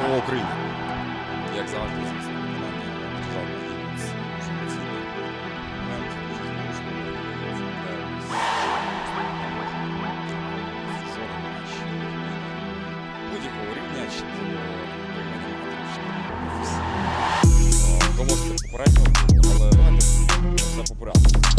слова України. Як завжди, звісно, виконання державної гідниць дуже емоційний момент. Жоден матч будь-якого рівня чи то попередньо, але все по порядку.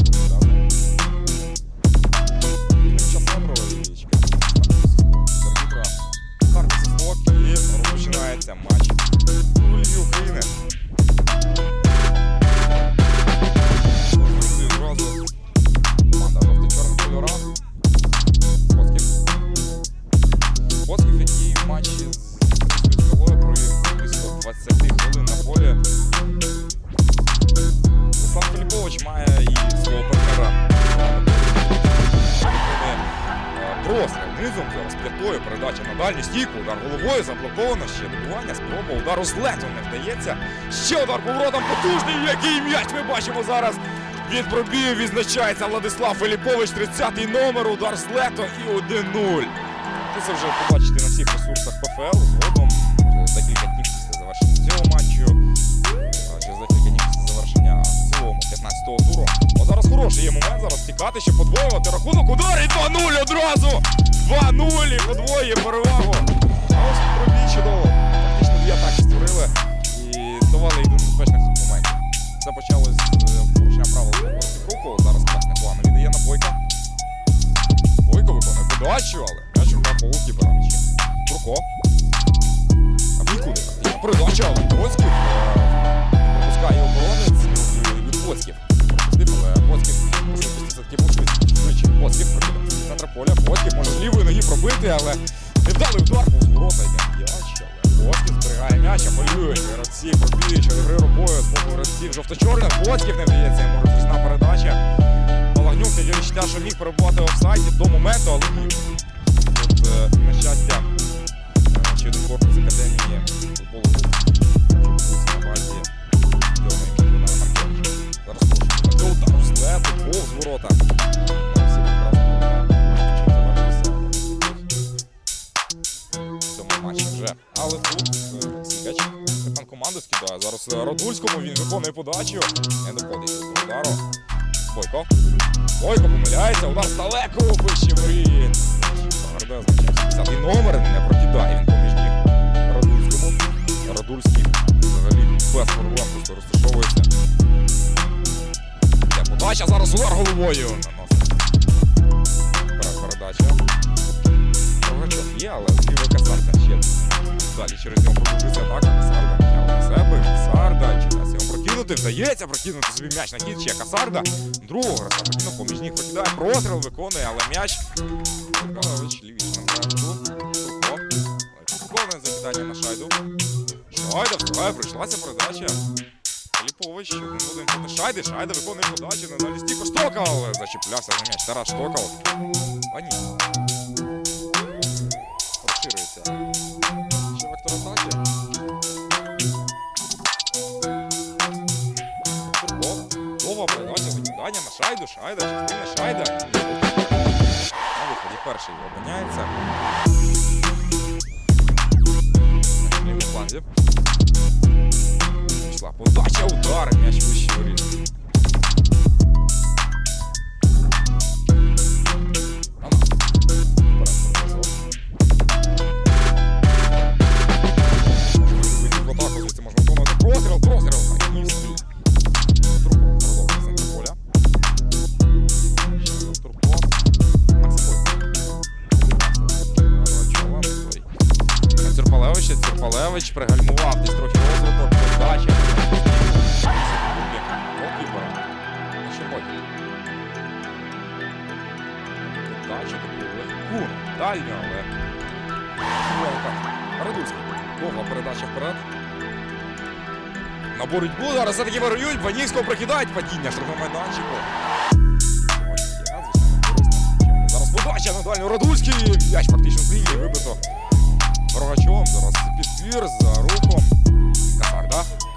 Матчі скалою провів близько 20 хвилин на полі. Руслан Філіпович має і свого партнера. Вони Простріл низом зараз п'ятою передача на дальню стійку, удар головою заблоковано, ще добування, спроба удару з лету не вдається. Ще удар поворотом потужний, який м'яч ми бачимо зараз. Від пробію відзначається Владислав Филіпович, 30-й номер, удар з лето і 1-0. Ви це вже побачите на всіх ресурсах ПФЛ згодом. Можливо, декілька днів після завершення цього матчу. а Через декілька днів після завершення цілому 15-го туру. О, зараз хороший є момент, зараз тікати, ще подвоювати рахунок. Удар і 2-0 одразу! 2-0 і подвоює перевагу. А ось пробій чудово. Фактично дві атаки створили і давали їх до небезпечних моментів. Це почалось з е, порушення правил руку. Зараз пас непогано віддає на Бойка. Бойко виконує подачу, але м'яч рука по луки м'ячі. Турко. А нікуди. Передача, але Боцьків. е, Пропускає оборонець ну, Боцьків. Але Боцьків все-таки швидше. Швидше. Боцьків центра поля. Боцьків може з лівої ноги пробити, але невдалий удар був з ворота йде м'яч. Але Боцьків зберігає м'яч, а полюють. Гравці пробіють через гри рукою з боку гравців жовто-чорних. Боцьків не вдається, йому розрізна передача. Малагнюк тоді відчуття, що міг перебувати в офсайді до моменту, але в цьому вже. Але тут е, Сікач, капітан команди скидає. Зараз е, Радульському він виконує подачу. Не доходить до удару. Бойко. Бойко помиляється, удар далеко. Гарде значить 50 номер не прокидає він поміж ніг Радульському. Радульський взагалі без проблем просто розташовується. Йде подача, зараз удар головою. Передача. Рогачов є, але зліва Касарда ще. Далі через нього продовжується атака. Касарда на себе. Касарда. Дасть його прокинути? Вдається прокинути собі м'яч на хід. Ще Касарда. Другого гравця прокинув, поміж ніг прокидає. Простріл виконує, але м'яч. Миколаївич лівіч на гравцю. Виконує закидання на шайду. Шайда встигає, прийшлася передача. Філіпович, один проти Шайди. Шайда виконує подачу на далі стійку. Штокал зачіплявся за м'яч. Тарас Штокал. А ні. Розширюється. Ще вектор атаки. Турбо. Довга передача закидання на Шайду. Шайда, частина Шайда. На виході перший обміняється. На лівому Пішла подача, удар, м'яч вище воріт. Ана. Вперед перевезла. Може вийти в атаку, звідси можна виконувати простріл, простріл. Так, і стій. Турко продовжує центр поля. Ще раз Турко. Максим Бойко. Цюрпалевич, Цюрпалевич пригальмував десь трохи розвиток, подача. Голкіпера. Бойко. Подача дальню, але... Велка. Радуський. Довга передача вперед. На боротьбу зараз все-таки вирують, Ванівського прокидають падіння штрафного майданчику. Зараз подача на дальню Радульський. М'яч фактично з лінії вибито. Рогачом зараз підпір за рухом.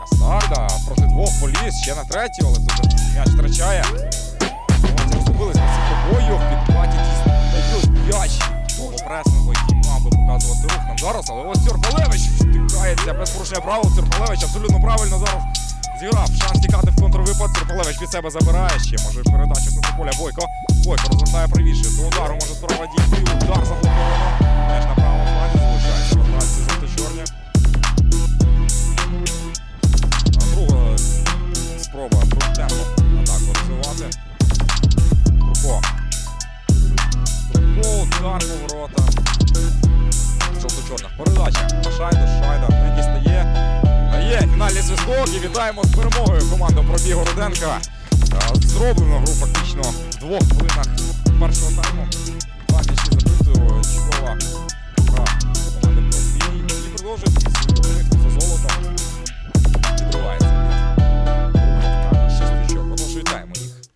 Касарда проти двох поліз, ще на третю, але тут м'яч втрачає. Ось розгубились на собою, в підхваті дійсно дають м'яч того пресингу, який мав би показувати рух нам зараз, але ось Тюрпалевич втикає намагається без порушення правил. Цирпалевич абсолютно правильно зараз зіграв. Шанс тікати в контрвипад. Цирпалевич під себе забирає. Ще може передача з поля Бойко. Бойко розвертає правіше. До удару може справа дійти. Удар заблоковано. Теж на правому фланзі залишається. Вертається жовто-чорні. Фінальний і вітаємо з перемогою команду пробігу Руденка. Е, Зроблено гру фактично в двох хвилинах першого тайму.